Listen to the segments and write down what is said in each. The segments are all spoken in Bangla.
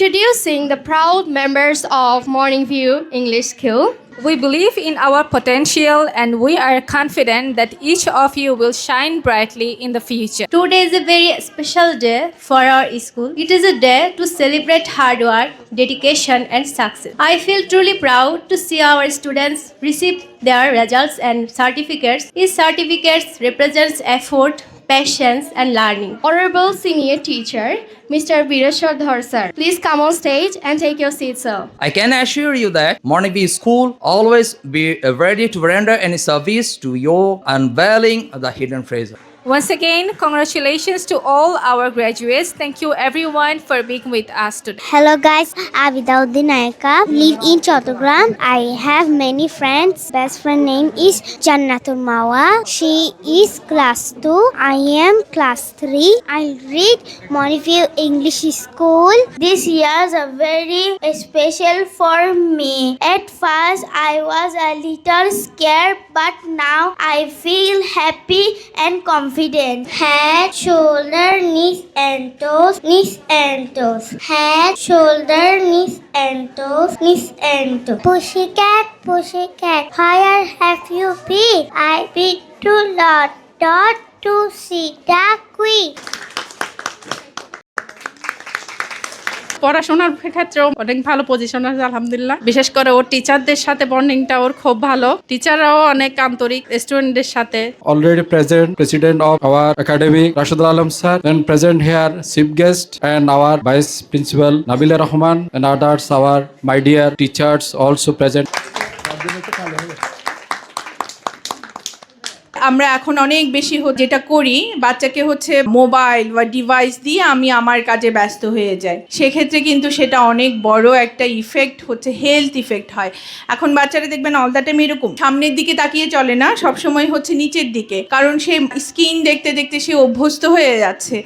Introducing the proud members of Morning View English School. We believe in our potential and we are confident that each of you will shine brightly in the future. Today is a very special day for our school. It is a day to celebrate hard work, dedication, and success. I feel truly proud to see our students receive their results and certificates. These certificates represents effort, patience, and learning. Honorable Senior Teacher, Mr. Virashardhar sir. Please come on stage and take your seat, sir. I can assure you that View School always be uh, ready to render any service to you unveiling the hidden treasure. Once again, congratulations to all our graduates. Thank you everyone for being with us today. Hello guys, I'm. Live in Chattogram. I have many friends. Best friend name is Jannatul Mawa. She is class 2. I am class 3. I read Moniview English School. This year is very special for me. At first I was a little scared but now I feel happy and confident. Head, shoulder, knees and toes, knees and toes. Head, shoulder, knees and toes, knees and toes. Pussycat, pussycat, where have you been? I've been to Lord Dot to see the queen. পড়াশোনার ক্ষেত্রে অনেক ভালো পজিশন আছে, আলহামদুলিল্লাহ। বিশেষ করে ওর টিচারদের সাথে বন্ডিংটা ওর খুব ভালো। টিচাররাও অনেক আন্তরিক স্টুডেন্টদের সাথে। Already present president of our academy Rashedul Alam sir and present here chief guest and our vice principal Nabil Rahman and others our my dear teachers also present আমরা এখন অনেক বেশি যেটা করি, বাচ্চাকে হচ্ছে মোবাইল বা ডিভাইস দিয়ে আমি আমার কাজে ব্যস্ত হয়ে যাই। সেক্ষেত্রে কিন্তু সেটা অনেক বড় একটা ইফেক্ট হচ্ছে হেলথ ইফেক্ট হয়। এখন বাচ্চারা দেখবেন অল দ্য টাইম এরকম, সামনের দিকে তাকিয়ে চলে না, সবসময় হচ্ছে নিচের দিকে। কারণ সে স্ক্রিন দেখতে দেখতে সে অভ্যস্ত হয়ে যাচ্ছে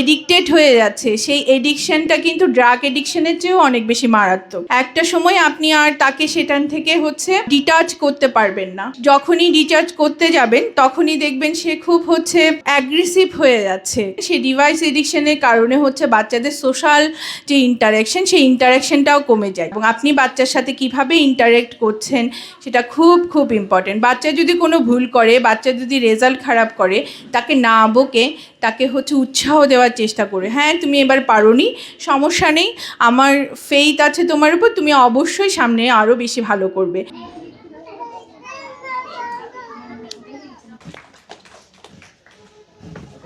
এডিক্টেড হয়ে যাচ্ছে। সেই এডিকশনটা কিন্তু ড্রাগ এডিকশনের চেয়েও অনেক বেশি মারাত্মক। একটা সময় আপনি আর তাকে সেটান থেকে হচ্ছে ডিটাচ করতে পারবেন না। যখনই ডিটাচ করতে যাবেন তখনই দেখবেন সে খুব হচ্ছে অ্যাগ্রেসিভ হয়ে যাচ্ছে। সে ডিভাইস এডিকশনের কারণে হচ্ছে বাচ্চাদের সোশ্যাল যে ইন্টারাকশন সেই ইন্টারাকশনটাও কমে যায়। এবং আপনি বাচ্চার সাথে কীভাবে ইন্টারেক্ট করছেন, সেটা খুব খুব ইম্পর্টেন্ট বাচ্চা যদি কোনো ভুল করে, বাচ্চা যদি রেজাল্ট খারাপ করে, তাকে না বকে, তাকে হচ্ছে উৎসাহ দেওয়ার চেষ্টা করে। হ্যাঁ তুমি এবার পারোনি, সমস্যা নেই। আমার ফেইথ আছে তোমার উপর, তুমি অবশ্যই সামনে আরও বেশি ভালো করবে।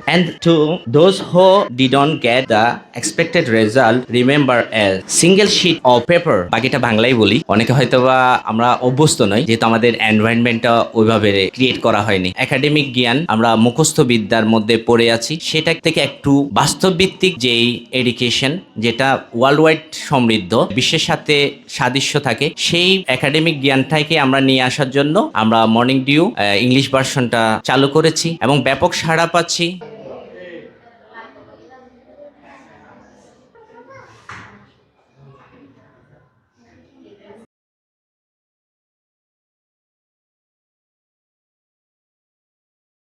And to those who didn't get the expected result, remember a single sheet of paper. বাকিটা বাংলায় বলি। অনেকে হয়তো বা আমরা অভ্যস্ত নই যেহেতু আমাদের এনভায়রনমেন্টটা ওইভাবে ক্রিয়েট করা হয়নি। একাডেমিক জ্ঞান আমরা মুখস্থ বিদ্যার মধ্যে পড়ে আছি। সেটা থেকে একটু বাস্তব ভিত্তিক যেই এডুকেশন যেটা ওয়ার্ল্ড ওয়াইড সমৃদ্ধ বিশ্বের সাথে সাদৃশ্য থাকে সেই একাডেমিক জ্ঞানটাকে আমরা নিয়ে আসার জন্য আমরা মর্নিং ডিউ ইংলিশ ভার্সনটা চালু করেছি এবং ব্যাপক সাড়া পাচ্ছি।